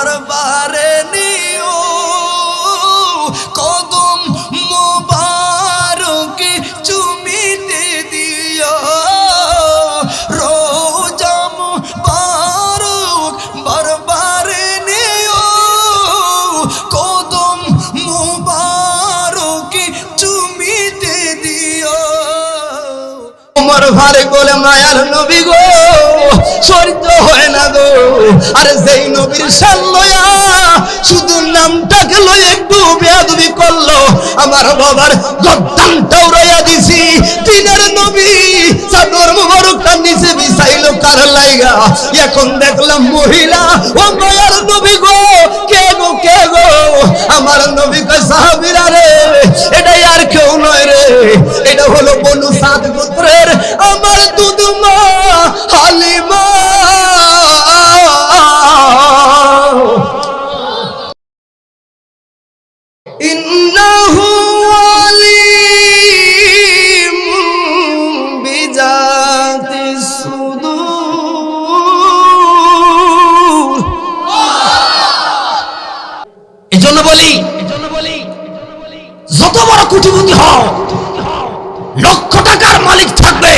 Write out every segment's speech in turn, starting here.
দরবারে নিও। কদম মোবারকে চুমিতে দিও। রোজা মোবারক দরবারে নিও। কদম মোবারকে চুমিতে তোমার ভারে গোলে মায়ার নবী গো সরিত হয় না গো। আরে যেই নবীর সাল্লয়া শুধু নামটাকে লই একটু বেয়াদবি করল। আমার বাবার গদ্দানটাও রয়া দিছি দিনের নবী চাদর মুবারকটা নিচে বিছাইলো কার লাইগা। এখন দেখলাম মহিলা ও মায়ার বলি, যত বড় কোটিপতি হও, লক্ষ টাকার মালিক থাকবে,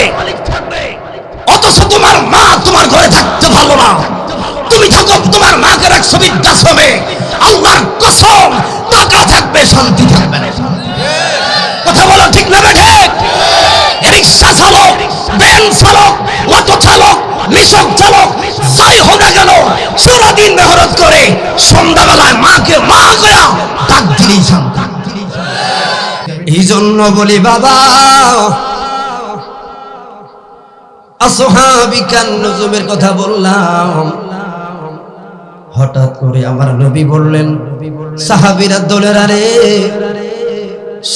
অথচ তোমার মা তোমার ঘরে থাকতে ভালো না। তুমি থাকো তোমার মাকে রাখছো বৃদ্ধাশ্রমে। আল্লাহর কসম টাকা থাকবে, শান্তি থাকবে কথা বলো ঠিক না বেঠে? রিক্সা চালক, ভ্যান চালক অটো চালক যাই হোক না কেন, সারাদিন মেহনত করে সন্ধ্যাবেলায় মাকে মা গয়া ডাক দিলেই শান্তি এই জন্য বলি, বাবা নজুমের কথা বললাম। হঠাৎ করে আমার নবী বললেন, সাহাবিরা দলের আরে,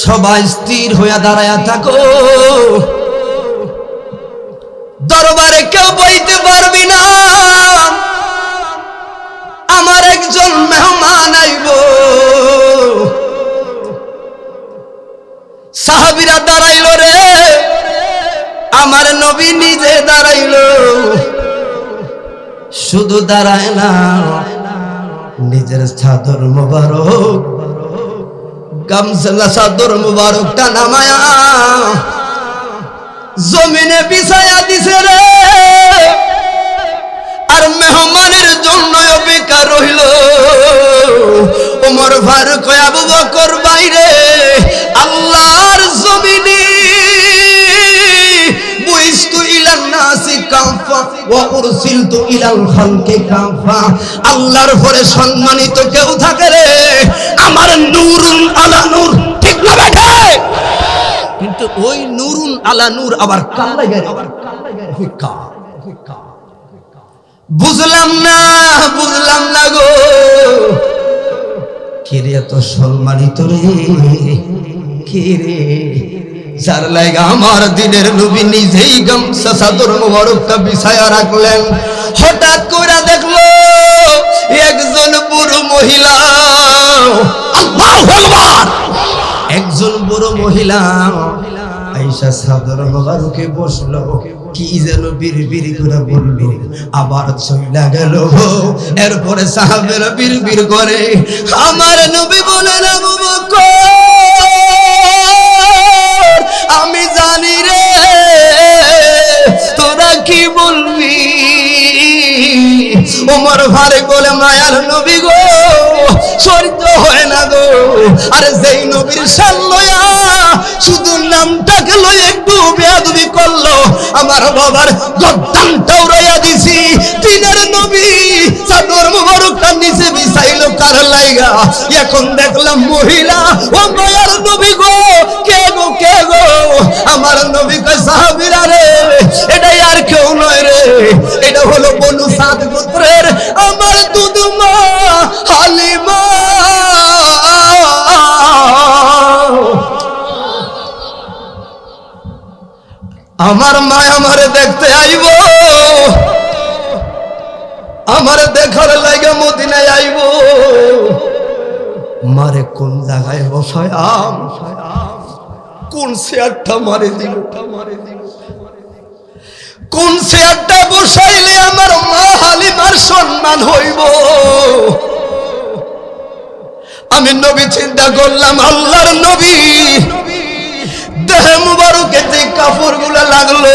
সবাই স্থির হইয়া দাঁড়ায়া থাকো। দরবারে কেউ বইতে পারবি না। আমার একজন মেহমান আইব। সাহাবিরা দাঁড়াইলো রে। আমার নবী নিজে দাঁড়াইলো। শুধু দাঁড়ায় না, নিজের চাদর মোবারক গামছা চাদর মোবারকটা নামায়া জমিনে বিছায়া দিছে রে। আর মেহমানের জন্য অপেক্ষা রইল। ওমর ফারুক আবু বকর বাইরে, আল্লাহর জমিনে কাফা কেউ থাকে রে। আলা ঠিক কিন্তু ওই আলা নূর আবার কাল লাগে আবার কাল লাগে কা বুঝলাম না বুঝলাম না গো। কিরে এত সম্মানিত রে? কিরে যার লাগা আমার দিনের নবী নিজেই গামছা চাদর মোবারকটা বিছায়া রাখলেন। হঠাৎ করে দেখল, একজন বুড়ো মহিলা। আল্লাহু আকবার! একজন বুড়ো মহিলা আইসা সাদর মোবারকে বসল। কি যেন বিড়ি বিড়ি করে বলল। আবার চইলা গেল এরপরে সাহাবেরা বিড়ি বিড়ি করে, আমার নবী আবু বকর, আমি জানি রে, তোরা কি বলবি? ওমর ভারে গোলে মায়ার নবী গো সরিত হয় না গো। আরে যেই নবীর সাল্লয়া শুধু নামটাকে লই একটু বেয়াদবি করল। আমার বাবার গদ্দানটাও রয়া দিছি। দিনের নবী চাদর মুবারকটা নিচে বিছাইল কার লাইগা? এখন দেখলাম মহিলা, ও বয়ার নবী গো। কে গো কে গো? আমার নবী কয়, সাহাবীরা আমার মা আমারে দেখতে আইব। আমার দেখার লাগে মদিনায় আইব। মারে কোন জায়গায় বসায়াম কোন চেয়ারটা মারে দিব কোন চেয়ারটা বসাইলে আমার মা হালিমার সম্মান হইব? আমি নবী চিন্তা করলাম, আল্লাহর নবী। দেহে মুবারকে যে কাপড়গুলো লাগল,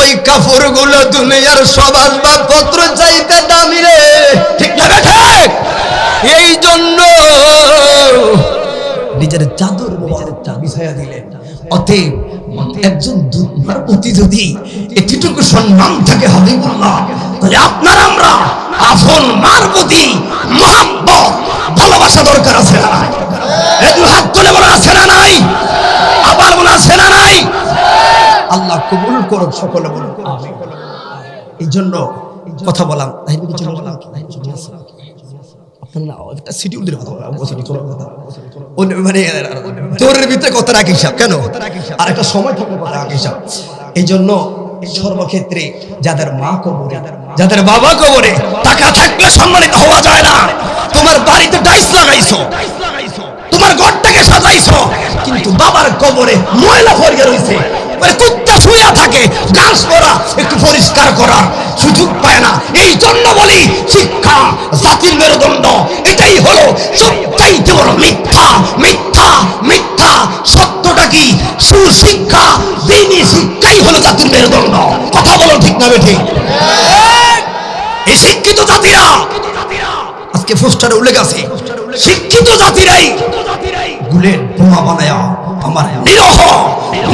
ওই কাপড়গুলো দুনিয়ার সব আসবাবপত্র চাইতে দামি রে। ঠিক না ঠিক এই জন্য নিজের চাদর মোবারকটা বিছাইয়া দিলেন। অতএব একজন দুর্মার প্রতি যদি এতটুকু সম্মান থাকে হাবিবুল্লাহ, তাহলে আপনার আমরা আপন মার প্রতি ভালোবাসা দরকার আছে না একটু হাত তুলে বলা আছে না নাই? আবার বলা আছে না নাই? আল্লাহ কবুল করুন সকলে বলুন এই জন্য কথা বলাম। মানে সর্বক্ষেত্রে যাদের মা কবরে, যাদের বাবা কবরে টাকা থাকলে সম্মানিত হওয়া যায় না। তোমার বাড়িতে টাইস লাগাইছো, তোমার ঘরটাকে সাজাইছো, কিন্তু বাবার কবরে ময়লা ভরিয়ে রয়েছে। শুয়ে থাকে ঘাস করা একটু পরিষ্কার করার সুযোগ পায় না। এই জন্য বলি, শিক্ষা, জাতির মেরুদণ্ড, এটাই হলো সবচাইতে বড় মিথ্যা মিথ্যা মিথ্যা। সত্যটা কি? সুশিক্ষা, দিনী শিক্ষাই হলো জাতির মেরুদণ্ড। কথা বলো ঠিক না বেঠিক এই শিক্ষিত জাতিরা, আজকে পোস্টারে উল্লেখ আছে, শিক্ষিত জাতিরাই গুলের বোমা বানায়া আমার নিরহ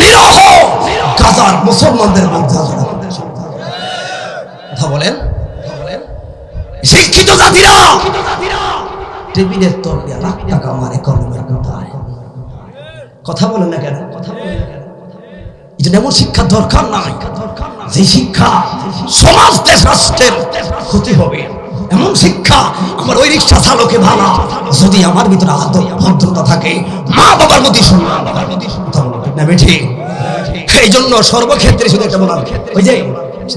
নিরহ গাজার মুসলমানদের মধ্যে কথা বলেন। শিক্ষিত জাতিরা! টেবিলের তল দিয়ে লাখ টাকা মারে কলমের কোথায়? কথা বলেন না কেন? কথা বলেন না কেন এমন শিক্ষা দরকার শিক্ষা সমাজ ক্ষতি হবে। এমন শিক্ষা আমার ওই রিক্সা চালকে ভালো যদি আমার ভিতরে আদর ভদ্রতা থাকে মা বাবার প্রতি সম্মান। কথা বলো ঠিক না বেঠি। এই জন্য সর্বক্ষেত্রে শুধু একটা ওই যে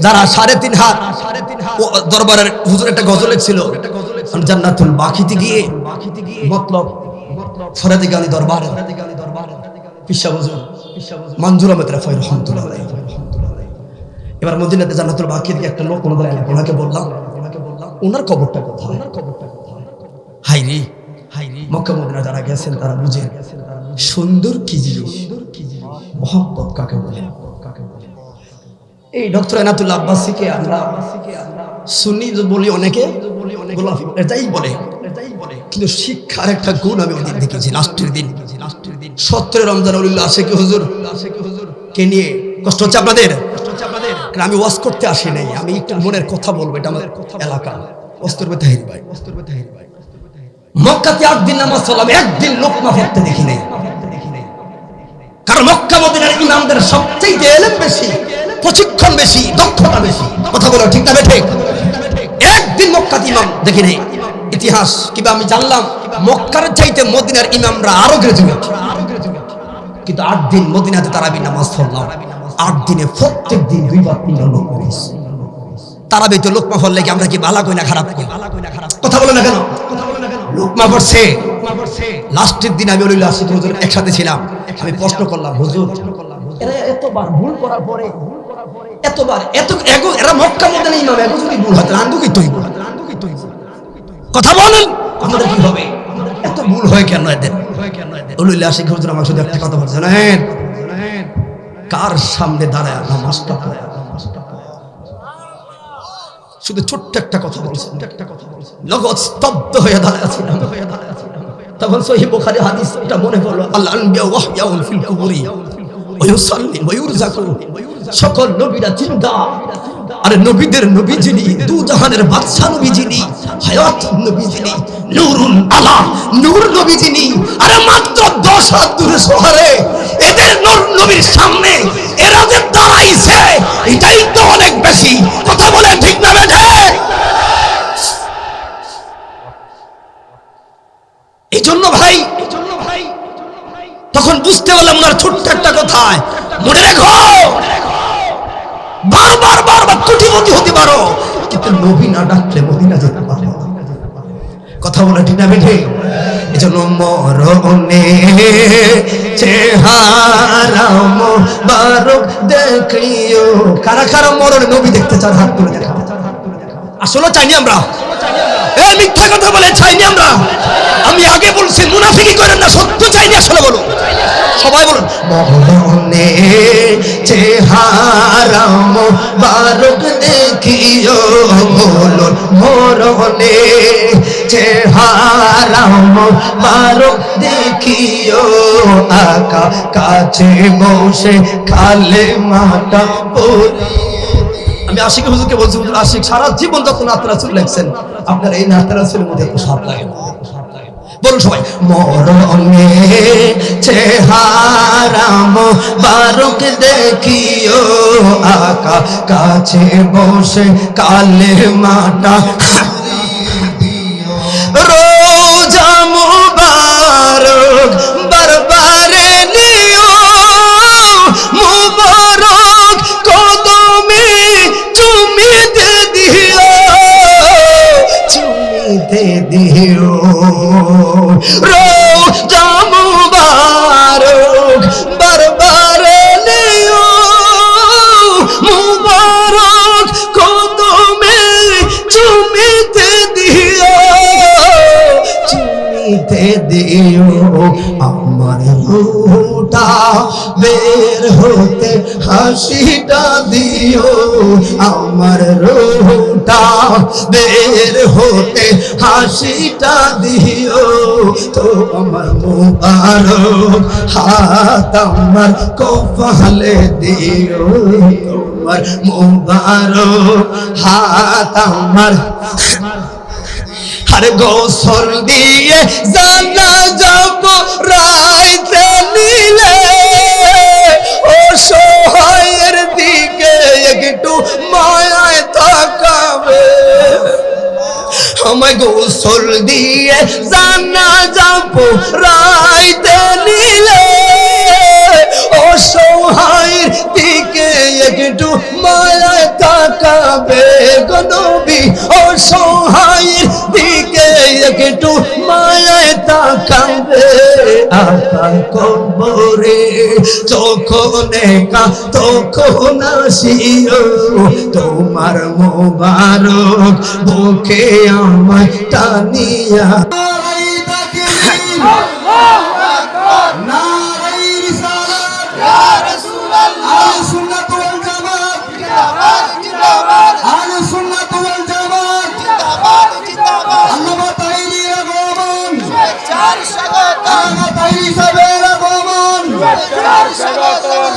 যারা সাড়ে তিন হাত দরবারের হুজুর একটা ছিল জান্নাতুল বাকিতে গিয়ে মতলব ফরাদি দরবার এবার মদিনাতে জান্নাতুল দিয়ে একটা লোক ওনাকে বললাম, ওনার খবরটা কোথায়? মক্কা মদিনা যারা গেছেন তারা বুঝেন, সুন্দর কি জিনিস? মোহাম্মত কাকে বলে? এই ডক্টর এনাতুল্লাহ আব্বাসীকে আমরা সুন্নি বলি অনেকে গোলাপি এটাই বলে। কিন্তু শিক্ষার একটা গুণ আমি ওদিন দেখেছি, লাস্টের দিন। লাস্টের দিন সত্তরের রমজান উল্লাহ আসে কি হুজুর? আসে কি হুজুর কে নিয়ে? কষ্ট হচ্ছে আপনাদের? কষ্ট হচ্ছে আপনাদের আমি ওয়াজ করতে আসি নাই, আমি একটু মনের কথা বলব, এটা আমাদের এলাকা। অস্তরবে তাহির ভাই অস্তরবে তাহির ভাই। মক্কাতে আট দিন নামাজ সালাম একদিন লোকমা পড়তে দেখি নাই। ইমামদের সবচেয়ে বেশি, প্রশিক্ষণ বেশি, দক্ষতা বেশি। কথা বলো ঠিক ঠিক একদিন মক্কাতে ইমাম, দেখি নেই ইতিহাস, কিবা আমি জানলাম, মক্কার চাইতে মদিনার ইমামরা আরও গ্রেজুয়েট কিন্তু আট দিন মদিনাতে তারা পড়লাম। আট দিনে প্রত্যেক দিন দুইবার তিনবার করেছে তারাবি তো লোকমা পড়লে কি আমরা কি ভালো কই না খারাপ কথা বলো না কেন? লোকমা পড়ছে লাস্টের দিন আমি ওলিল্লাহ আসিফ হুজুর একসাথে ছিলাম। আমি প্রশ্ন করলাম, হুজুর এতবার ভুল করার পরে, এতবার এত, এগো, এরা মক্কা নেই, ইমাম, এগো যদি ভুল হয় আন্দু কি তৈব কথা বলেন, আমাদের কি হবে? এত ভুল হয় কেন এদের? ওলিল্লাহ আসিফ হুজুর আমার শুধু একটা কথা বলছে কার সামনে দাঁড়ায় নামাজটা পড়ে শুধু ছোট্ট একটা কথা বলছেন একটা কথা বলছেন নগদ স্তব্ধ হয়ে দাঁড়ায় আছিলাম হয়ে দাঁড়ায় তখন সহি বুখারী হাদিস এটা মনে পড়ল আল্লাহ আনবিয়া ওয়াহইয়াউন ফিল কুবুরি ওয়া ইউসাল্লিম ওয়া সকল নবীরা চিন্তা আরে নবীদের নবী যিনি, দু জাহানের বাদশা নবী যিনি, হায়াত নবী যিনি, নূরুল আলা, নূর নবী যিনি, আরে মাত্র দশ হাত দূরে শহরে এদের নূর নবীর সামনে বুঝতে পারলাম ওনার ছোট্ট একটা কথায়। মনে রেখো, বারবার বারবার কোটিপতি হতে পারো, কিন্তু নবী না ডাকলে মদিনা যেতে পারো। না। কথা বলে ঠিক না বেঠে? এই জন্য মরণে চেহারা মোবারক দেখিও। কারা কারা মরণে নবী দেখতে চান, হাত তুলে দেখা আসলে চাইনি আমরা? এ মিথ্যা কথা বলে চাইনি আমরা। আমি আগে বলছি, মুনাফিকি করেন না, সত্য চাইনি আসলে বলো। সবাই বলুন মহনে চেহারাম বারুক দেখিও বলুন মরনে চেহারাম বারুক দেখিও আকা কাছে বসে কালে মাটা পড়ি আমি আশিক হুজুরকে বলছি, হুজুর আশিক, সারা জীবন যত নাতরা চুল লেখছেন, আপনার এই নাতরা চুলের মধ্যে এত স্বাদ লাগে না। বলুন সবাই, মরণে চেহারাম বারুক দেখিও আকা কাছে বসে কালে মাটা দিও, আমার রুটা বের হতে হাসিটা দিও, আমার রুটা বের হতে হাসিটা দিও, তো আমার মুবারক হাত আমার কপালে দিও, তোমার মুবারক হাত আমার আরে গোসল দিয়ে জানা যাব, রাইতে নিলে ও সহায়ের দিকে একটু মায়ায় তাকাবে। আমায় গোসল দিয়ে জানা যাব, রাইতে নিলে ও সহায়ের দিকে একটু মায়ায় তাকাবে। গনবি ও সহায়ের দিকে একটু মায়ায় তাকাবে আকার কবরে তখন একা তখন আসিও তোমার মোবারক বুকে আমায় টানিয়া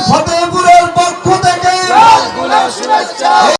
ফতেপুরের পক্ষ থেকে